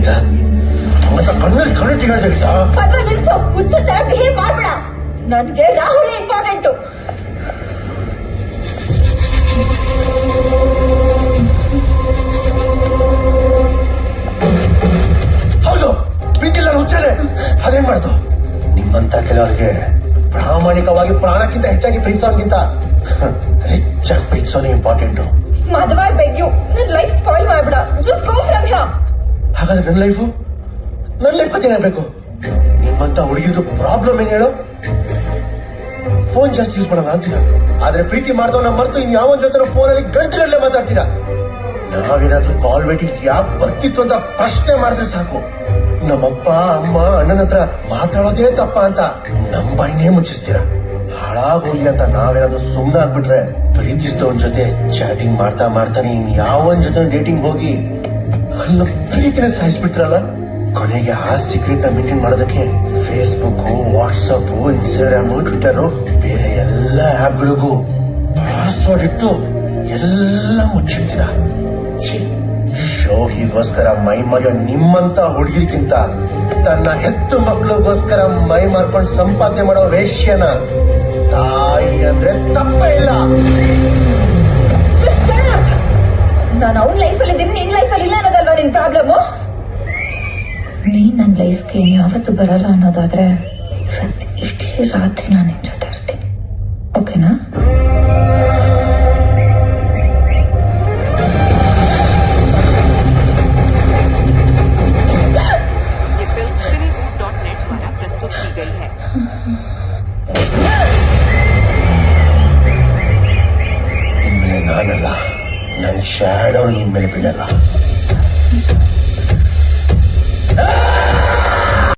ಗೀತಾ ಮತ್ತೆ ಕಣ್ಣಲ್ಲಿ ಕಣ್ಣಿಟ್ಟಿಗಳ ಗೀತಾ ಪರ್ವ ನಿಲ್ಸು ಹುಚ್ಚ ತರ ಬಿಹೇವ್ ಮಾಡ್ಬೇಡ. ನನ್ಗೆ ರಾಹುಲ್ ಇಂಪಾರ್ಟೆಂಟು ಹೌದು ಪ್ರೀತಿಲ್ಲ ಹುಚ್ಚಲೆ ಅದೇನ್ ಮಾಡ್ದು? ನಿಮ್ಮಂತ ಕೆಲವರಿಗೆ ಪ್ರಾಮಾಣಿಕವಾಗಿ ಪ್ರಾಣಕ್ಕಿಂತ ಹೆಚ್ಚಾಗಿ ಪ್ರೀತಿಸೋರ್ಗಿಂತ ಹೆಚ್ಚಾಗಿ ಪ್ರೀತಿಸೋನೇ ಇಂಪಾರ್ಟೆಂಟು ಮಾಧವ ಹಾಗಾದ್ರೆ ನನ್ನ ಲೈಫು ನನ್ನ ಲೈಫ್ ಕತೆ ಏನಾಗಬೇಕು? ನಿಮ್ಮಂತ ಹುಡುಗಿದು ಪ್ರಾಬ್ಲಮ್ ಏನ್ ಹೇಳು? ಫೋನ್ ಜಾಸ್ತಿ ಯೂಸ್ ಮಾಡಲ್ಲ ಅಂತೀರ? ಆದ್ರೆ ಪ್ರೀತಿ ಮಾಡ್ದವ್ ಮರ್ತು ಇನ್ ಯಾವ ಜೊತೆ ಫೋನಲ್ಲಿ ಗಂಟೆಗಟ್ಟಲೆ ಮಾತಾಡ್ತೀರಾ? ನಾವೇನಾದ್ರೂ ಕಾಲ್ ಬೇಟಿ ಯಾಕೆ ಬರ್ತಿತ್ತು ಅಂತ ಪ್ರಶ್ನೆ ಮಾಡಿದ್ರೆ ಸಾಕು. ನಮ್ಮಪ್ಪ ಅಮ್ಮ ಅಣ್ಣನ ಹತ್ರ ಮಾತಾಡೋದೇ ತಪ್ಪ ಅಂತ ನಮ್ ಬಾಯಿನೇ ಮುಚ್ಚಿಸ್ತೀರಾ? ಹಾಳಾಗೋಗ್ಲಿ ಅಂತ ನಾವೇನಾದ್ರೂ ಸುಮ್ಮನೆ ಆಗ್ಬಿಟ್ರೆ ಜೊತೆ ಚಾಟಿಂಗ್ ಮಾಡ್ತಾ ಮಾಡ್ತಾನೆ ಇನ್ ಯಾವನ್ ಜೊತೆ ಡೇಟಿಂಗ್ ಹೋಗಿ ಅಲ್ಲ ಪ್ರೀತಿನ ಸಾಯಿಸ್ಬಿಟ್ರಲ್ಲ ಕೊನೆಗೆ ಆ ಸೀಕ್ರೆಟ್ನ ಮೇಂಟೈನ್ ಮಾಡೋದಕ್ಕೆ ಫೇಸ್ಬುಕ್ ವಾಟ್ಸಪ್ ಇನ್ಸ್ಟಾಗ್ರಾಮ್ ಟ್ವಿಟರ್ ಬೇರೆ ಎಲ್ಲ ಆಪ್ಗಳಿಗೂ ಪಾಸ್ವರ್ಡ್ ಇಟ್ಟು ಎಲ್ಲ ಮುಚ್ಚಿಡ್ತೀರಾ? ಶೋಹಿಗೋಸ್ಕರ ಮೈ ಮರೆಯೋ ನಿಮ್ಮಂತ ಹುಡುಗಿರ್ಗಿಂತ ತನ್ನ ಹೆತ್ತು ಮಕ್ಕಳಿಗೋಸ್ಕರ ಮೈ ಮಾರ್ಕೊಂಡು ಸಂಪಾದನೆ ಮಾಡೋ ವೇಶ್ಯನ ತಾಯಿ ಅಂದ್ರೆ ತಪ್ಪೇ ಇಲ್ಲ. ನಾನು ಅವ್ನ ಲೈಫಲ್ಲಿ ಇದ್ದೀನಿ ನಿನ್ ಲೈಫಲ್ಲಿ ಇಲ್ಲ ಪ್ರಾಬ್ಲಮ್? ನೀನ್ ನನ್ನ ಲೈಫ್ಗೆ ಯಾವತ್ತು ಬರಲ್ಲ ಅನ್ನೋದಾದ್ರೆ ಇವತ್ತು ಇಷ್ಟ ರಾತ್ರಿ ನಾನು ನಿನ್ ಜೊತೆ ಇರ್ತೀನಿ. ಓಕೆನಾ? ನಾನಲ್ಲ. ನನ್ನ ಶ್ಯಾಡೋ ನಿನ್ ಮೇಲೆ ಬೀಳಲ್ಲ.